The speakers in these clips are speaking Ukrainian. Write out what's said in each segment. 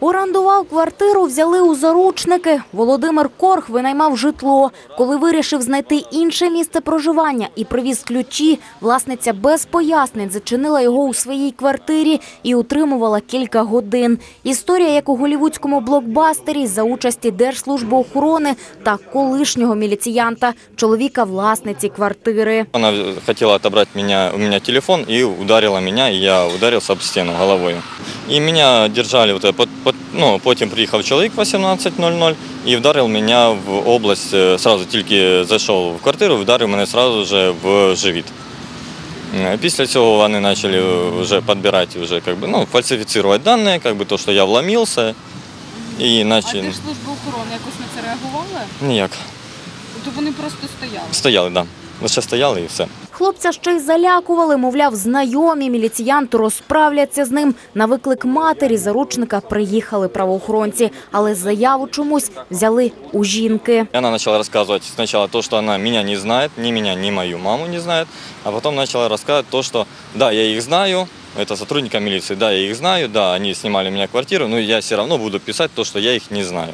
Орендував квартиру, взяли у заручники. Володимир Корх винаймав житло. Коли вирішив знайти інше місце проживання і привіз ключі, власниця без пояснень зачинила його у своїй квартирі і утримувала кілька годин. Історія, як у голівудському блокбастері за участі Держслужби охорони та колишнього міліціянта, чоловіка власниці квартири. Она хотела отобрать меня, у меня телефон и ударила меня, и я ударился об стену головой. И меня держали, вот, это, под- под- ну, потім приїхав чоловік 18.00 і вдарив мене в область, е, сразу тільки зайшов в квартиру, вдарив мене сразу же в живіт. Е, Після цього вони почали вже підбирати, вже, как бы, ну, фальсифицировать дані, как бы, то, що я вломився. І А начали... Держслужба охорони якось на це реагувала? Ніяк. Тобто вони просто стояли. Стояли, так. Да. Лише стояли і все. Хлопця ще й залякували, мовляв, знайомі міліціянти розправляться з ним. На виклик матері заручника приїхали правоохоронці, але заяву чомусь взяли у жінки. И Она начала рассказывать сначала то, что она меня не знает, ни меня, ни мою маму не знает, а потом начала рассказывать то, что да, я их знаю, это сотрудника милиции, да, я их знаю, да, они снимали у меня квартиру, но я все равно буду писать то, что я их не знаю.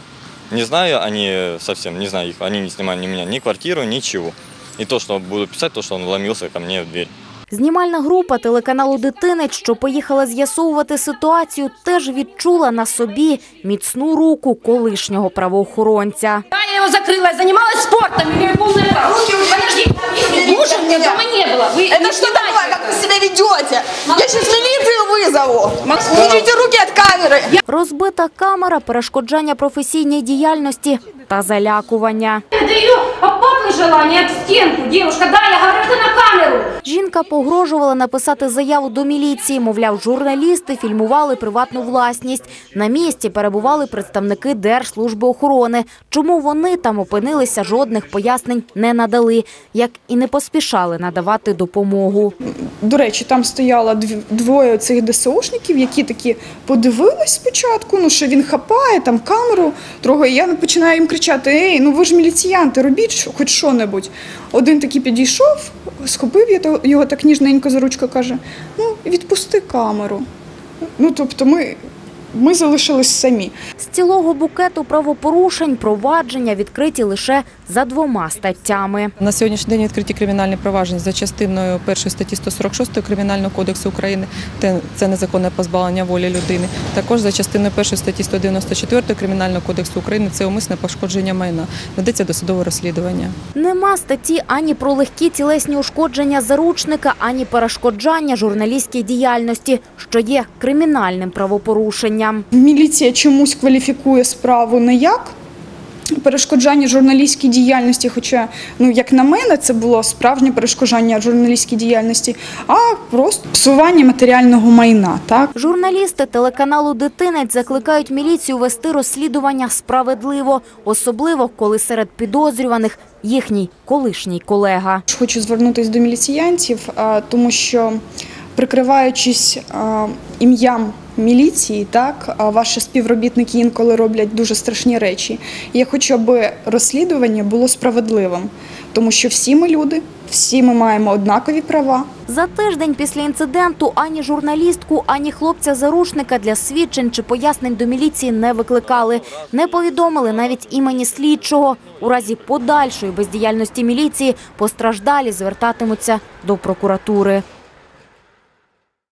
Не знаю, они совсем не знаю их, они не снимали ни меня, ни квартиру, ничего. И то, что буду писать, то, что он вломился ко мне в дверь. Знімальна група телеканалу «Дитинець», що поїхала з'ясовувати ситуацію, теж відчула на собі міцну руку колишнього правоохоронця. Да, я его закрыла, я занималась спортом, имею полное право. Подожди, мужа у меня дома не было. Вы Это не что снимайте. такое? Как вы себя ведете? Я сейчас милицию вызову. Уберите руки от камеры. Розбита камера, перешкоджання професійній діяльності та залякування. Желание об стенку. Девушка, да, я говорю это на камеру. Жінка погрожувала написати заяву до міліції. Мовляв, журналісти фільмували приватну власність. На місці перебували представники Держслужби охорони. Чому вони там опинилися, жодних пояснень не надали, як і не поспішали надавати допомогу. До речі, там стояло дві- двоє цих ДСОшників, які такі подивились спочатку, ну що він хапає там камеру трогає. Я починаю їм кричати: Ей, ну ви ж міліціянти, робіть хоч що- що-небудь. Один такий підійшов, схопив я його так ніжненько за ручку, каже: Ну, відпусти камеру. Ну, тобто, ми, ми залишились самі. З цілого букету правопорушень провадження відкриті лише за двома статтями. На сьогоднішній день відкриті кримінальні провадження за частиною першої статті 146 Кримінального кодексу України. Те- Це незаконне позбавлення волі людини. Також за частиною першої статті 194 Кримінального кодексу України це умисне пошкодження майна. Ведеться досудове розслідування. Нема статті ані про легкі тілесні ушкодження заручника, ані перешкоджання журналістській діяльності, що є кримінальним правопорушенням. Міліція чомусь кваліфікує справу не як перешкоджання журналістській діяльності, хоча, ну як на мене, це було справжнє перешкоджання журналістській діяльності, а просто псування матеріального майна. Так Журналісти телеканалу «Дитинець» закликають міліцію вести розслідування справедливо, особливо коли серед підозрюваних їхній колишній колега. хочу звернутися до міліціянтів, тому що прикриваючись ім'ям міліції, так а ваші співробітники інколи роблять дуже страшні речі. Я хочу, аби розслідування було справедливим, тому що всі ми люди, всі ми маємо однакові права. За тиждень після інциденту ані журналістку, ані хлопця-зарушника для свідчень чи пояснень до міліції не викликали. Не повідомили навіть імені слідчого. У разі подальшої бездіяльності міліції постраждалі звертатимуться до прокуратури.